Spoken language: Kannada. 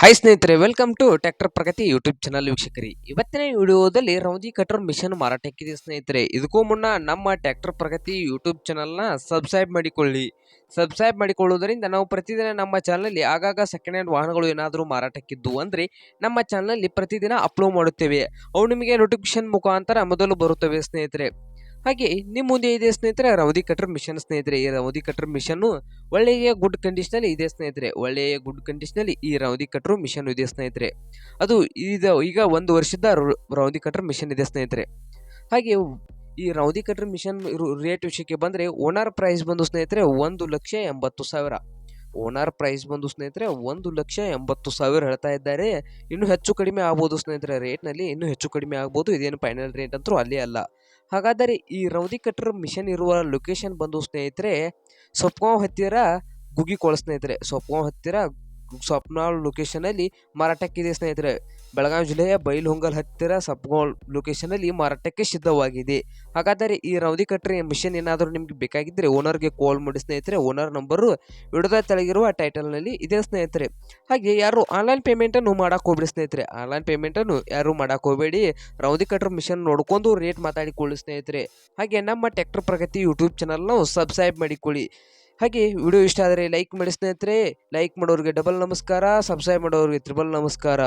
ಹಾಯ್ ಸ್ನೇಹಿತರೆ welcome to tractor Pragati YouTube channel ವೀಕ್ಷಕರಿ. ಇವತ್ತಿನ ವಿಡಿಯೋದಲ್ಲಿ ರೌದಿ ಕಟರ್ ಮಿಷನ್ ಮಾರಾಟಕ್ಕಿದೆ ಸ್ನೇಹಿತರೆ. ಇದಕ್ಕೂ ಮುನ್ನ ನಮ್ಮ ಟ್ರ್ಯಾಕ್ಟರ್ ಪ್ರಗತಿ ಯೂಟ್ಯೂಬ್ ಚಾನಲ್ನ ಸಬ್ಸ್ಕ್ರೈಬ್ ಮಾಡಿಕೊಳ್ಳಿ. ಸಬ್ಸ್ಕ್ರೈಬ್ ಮಾಡಿಕೊಳ್ಳುವುದರಿಂದ ನಾವು ಪ್ರತಿದಿನ ನಮ್ಮ ಚಾನಲಲ್ಲಿ ಆಗಾಗ ಸೆಕೆಂಡ್ ಹ್ಯಾಂಡ್ ವಾಹನಗಳು ಏನಾದರೂ ಮಾರಾಟಕ್ಕಿದ್ದು ಅಂದರೆ ನಮ್ಮ ಚಾನಲಲ್ಲಿ ಪ್ರತಿದಿನ ಅಪ್ಲೋಡ್ ಮಾಡುತ್ತೇವೆ. ಅವು ನಿಮಗೆ ನೋಟಿಫಿಕೇಶನ್ ಮುಖಾಂತರ ಮೊದಲು ಬರುತ್ತವೆ ಸ್ನೇಹಿತರೆ. ಹಾಗೆ ನಿಮ್ಮ ಮುಂದೆ ಇದೆ ಸ್ನೇಹಿತರೆ, ರವದಿ ಕಟರ್ ಮಿಷನ್ ಸ್ನೇಹಿತರೆ, ಈ ರವದಿ ಕಟರ್ ಮಿಷನ್ನು ಒಳ್ಳೆಯ ಗುಡ್ ಕಂಡೀಷನಲ್ಲಿ ಇದೆ ಸ್ನೇಹಿತರೆ. ಒಳ್ಳೆಯ ಗುಡ್ ಕಂಡೀಷನಲ್ಲಿ ಈ ರವದಿ ಕಟ್ರ್ ಮಿಷನ್ ಇದೆ ಸ್ನೇಹಿತರೆ. ಅದು ಇದು, ಈಗ ಒಂದು ವರ್ಷದ ರವದಿ ಕಟ್ರ್ ಮಿಷನ್ ಇದೆ ಸ್ನೇಹಿತರೆ. ಹಾಗೆ ಈ ರೌದಿ ಕಟ್ರ್ ಮಿಷನ್ ರೇಟ್ ವಿಷಯಕ್ಕೆ ಬಂದರೆ ಓನರ್ ಪ್ರೈಸ್ ಬಂದು ಸ್ನೇಹಿತರೆ, ಒಂದು ಲಕ್ಷ ಎಂಬತ್ತು ಸಾವಿರ. ಓನರ್ ಪ್ರೈಸ್ ಬಂದು ಸ್ನೇಹಿತರೆ ಒಂದು ಲಕ್ಷ ಎಂಬತ್ತು ಸಾವಿರ ಹೇಳ್ತಾ ಇದ್ದಾರೆ. ಇನ್ನೂ ಹೆಚ್ಚು ಕಡಿಮೆ ಆಗ್ಬೋದು ಸ್ನೇಹಿತರೆ ರೇಟ್ನಲ್ಲಿ ಇನ್ನೂ ಹೆಚ್ಚು ಕಡಿಮೆ ಆಗ್ಬೋದು, ಇದೇನು ಫೈನಲ್ ರೇಟ್ ಅಂತೂ ಅಲ್ಲೇ ಅಲ್ಲ. ಹಾಗಾದರೆ ಈ ರೌದಿ ಕಟ್ಟರ್ ಮಿಷನ್ ಇರುವ ಲೊಕೇಶನ್ ಬಂದು ಸ್ನೇಹಿತರೆ ಸೊಪ್ಗಾಂವ್ ಹತ್ತಿರ ಗುಗಿ ಗುಗಿಕೋಳ ಸ್ನೇಹಿತರೆ ಸೊಪ್ಗಾಂವ್ ಹತ್ತಿರ ಸ್ವಪ್ನಾಳ್ ಲೊಕೇಶನಲ್ಲಿ ಮಾರಾಟಕ್ಕಿದೆ ಸ್ನೇಹಿತರೆ. ಬೆಳಗಾವಿ ಜಿಲ್ಲೆಯ ಬೈಲ್ಹೊಂಗಲ್ ಹತ್ತಿರ ಸಬ್ಗೋಲ್ ಲೊಕೇಶನಲ್ಲಿ ಮಾರಾಟಕ್ಕೆ ಸಿದ್ಧವಾಗಿದೆ. ಹಾಗಾದರೆ ಈ ರೌದಿ ಕಟ್ರಿ ಮಿಷನ್ ಏನಾದರೂ ನಿಮಗೆ ಬೇಕಾಗಿದ್ದರೆ ಓನರ್ಗೆ ಕಾಲ್ ಮಾಡಿ ಸ್ನೇಹಿತರೆ ಓನರ್ ನಂಬರು ವಿಡದ ತೆಳಗಿರುವ ಟೈಟಲ್ನಲ್ಲಿ ಇದೆ ಸ್ನೇಹಿತರೆ. ಹಾಗೆ ಯಾರು ಆನ್ಲೈನ್ ಪೇಮೆಂಟನ್ನು ಮಾಡಕ್ಕೆ ಹೋಗ್ಬೇಡಿ ಸ್ನೇಹಿತರೆ. ಆನ್ಲೈನ್ ಪೇಮೆಂಟನ್ನು ಯಾರು ಮಾಡಕ್ಕೆ ಹೋಗಬೇಡಿ ರೌದಿ ಕಟ್ರ್ ಮಿಷನ್ ನೋಡ್ಕೊಂಡು ರೇಟ್ ಮಾತಾಡಿಕೊಳ್ಳಿ ಸ್ನೇಹಿತರೆ. ಹಾಗೆ ನಮ್ಮ ಟ್ಯಾಕ್ಟರ್ ಪ್ರಗತಿ ಯೂಟ್ಯೂಬ್ ಚಾನಲ್ನ ಸಬ್ಸ್ಕ್ರೈಬ್ ಮಾಡಿಕೊಳ್ಳಿ. ಹಾಗೆ ವಿಡಿಯೋ ಇಷ್ಟ ಆದರೆ ಲೈಕ್ ಮಾಡಿ ಸ್ನೇಹಿತರೆ. ಲೈಕ್ ಮಾಡೋರಿಗೆ ಡಬಲ್ ನಮಸ್ಕಾರ ಸಬ್ಸ್ಕ್ರೈಬ್ ಮಾಡೋರಿಗೆ ತ್ರಿಬಲ್ ನಮಸ್ಕಾರ.